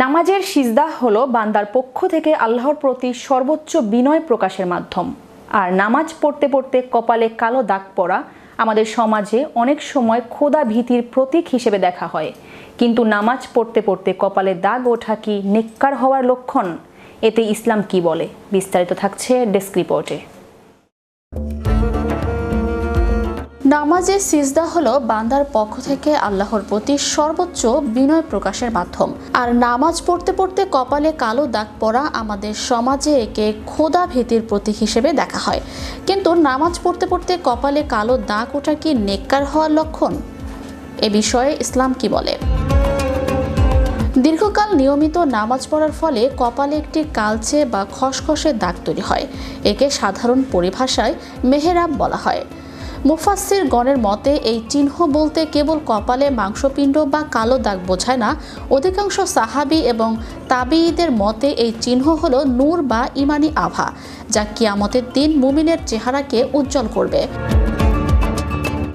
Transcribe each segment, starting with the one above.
নামাজের সিজদা হলো বান্দার পক্ষ থেকে আল্লাহর প্রতি সর্বোচ্চ বিনয় প্রকাশের মাধ্যম। আর নামাজ পড়তে পড়তে কপালে কালো দাগ পড়া আমাদের সমাজে অনেক সময় খোদা ভীতির প্রতীক হিসেবে দেখা হয়। কিন্তু নামাজ পড়তে পড়তে কপালে দাগ ওঠা কি নেককার হওয়ার লক্ষণ? এতে ইসলাম কি বলে? বিস্তারিত থাকছে ডেস্ক রিপোর্টে। নামাজে সিজদা হলো বান্দার পক্ষ থেকে আল্লাহর প্রতি সর্বোচ্চ বিনয় প্রকাশের মাধ্যম। আর নামাজ পড়তে পড়তে কপালে কালো দাগ পড়া আমাদের সমাজে একে খোদা ভীতির প্রতীক হিসেবে দেখা হয়। কিন্তু নামাজ পড়তে পড়তে কপালে কালো দাগ ওঠা কি নেককার হওয়ার লক্ষণ? এ বিষয়ে ইসলাম কি বলে? দীর্ঘকাল নিয়মিত নামাজ পড়ার ফলে কপালে একটি কালচে বা খসখসে দাগ তৈরি হয়। একে সাধারণ পরিভাষায় মেহেরাব বলা হয়। মুফাসির গণের মতে, এই চিহ্ন বলতে কেবল কপালে মাংসপিণ্ড বা কালো দাগ বোঝায় না। অধিকাংশ সাহাবি এবং তাবিদের মতে, এই চিহ্ন হলো নূর বা ইমানি আভা, যা কিয়ামতের দিন মুমিনের চেহারাকে উজ্জ্বল করবে।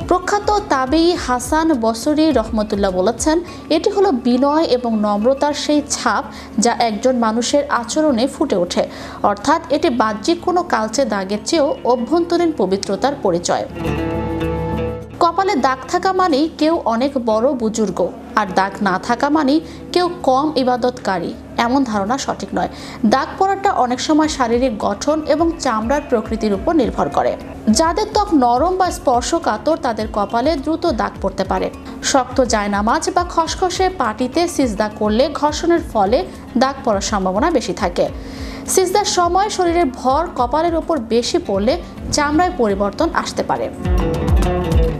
প্রখ্যাত তাবেই হাসান বসরি রহমতুল্লাহ বলেছেন, এটি হলো বিনয় এবং নম্রতার সেই ছাপ যা একজন মানুষের আচরণে ফুটে ওঠে। অর্থাৎ এটি বাহ্যিক কোনো কালচে দাগের চেয়েও অভ্যন্তরীণ পবিত্রতার পরিচয়। কপালে দাগ থাকা মানেই কেউ অনেক বড় বুজুর্গ, আর দাগ না থাকা মানেই কেউ কম ইবাদতকারী। এমন ধারণা সঠিক নয়। দাগ পড়াটা অনেক সময় শারীরিক গঠন এবং চামড়ার প্রকৃতির উপর নির্ভর করে। যাদের ত্বক নরম বা স্পর্শকাতর, তাদের কপালে দ্রুত দাগ পড়তে পারে। শক্ত জায়নামাজ বা খসখসে পাটিতে সিজদা করলে ঘর্ষণের ফলে দাগ পড়ার সম্ভাবনা বেশি থাকে। সিজদার সময় শরীরের ভর কপালের ওপর বেশি পড়লে চামড়ায় পরিবর্তন আসতে পারে।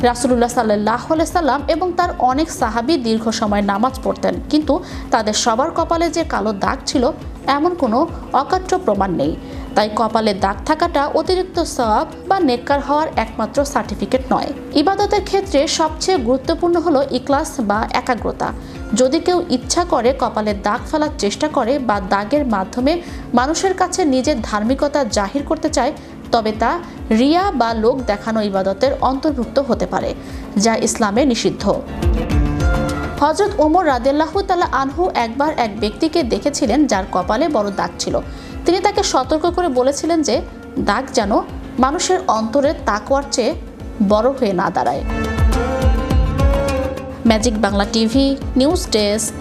রাসুলুল্লাহ সাল্লাহ সাল্লাম এবং তার অনেক সাহাবি দীর্ঘ সময় নামাজ পড়তেন। কিন্তু তাদের সবার কপালে যে কালো দাগ ছিল, এমন কোনো অকাট্য প্রমাণ নেই। তাই কপালে দাগ থাকাটা অতিরিক্ত সওয়াব বা নেককার হওয়ার একমাত্র সার্টিফিকেট নয়। ইবাদতের ক্ষেত্রে সবচেয়ে গুরুত্বপূর্ণ হলো ইকলাস বা একাগ্রতা। যদি কেউ ইচ্ছা করে কপালে দাগ ফেলার চেষ্টা করে বা দাগের মাধ্যমে মানুষের কাছে নিজের ধার্মিকতা জাহির করতে চায় তবে তা রিয়া বা লোক দেখানো ইবাদতের অন্তর্ভুক্ত হতে পারে, যা ইসলামে নিষিদ্ধ। হজরত ওমর রাদেল্লাহ তালা আনহু একবার এক ব্যক্তিকে দেখেছিলেন যার কপালে বড় দাগ ছিল। তিনি তাকে সতর্ক করে বলেছিলেন যে, দাগ যেন মানুষের অন্তরের তাকওয়ার চেয়ে বড় হয়ে না দাঁড়ায়। Magic Bangla TV, news desk.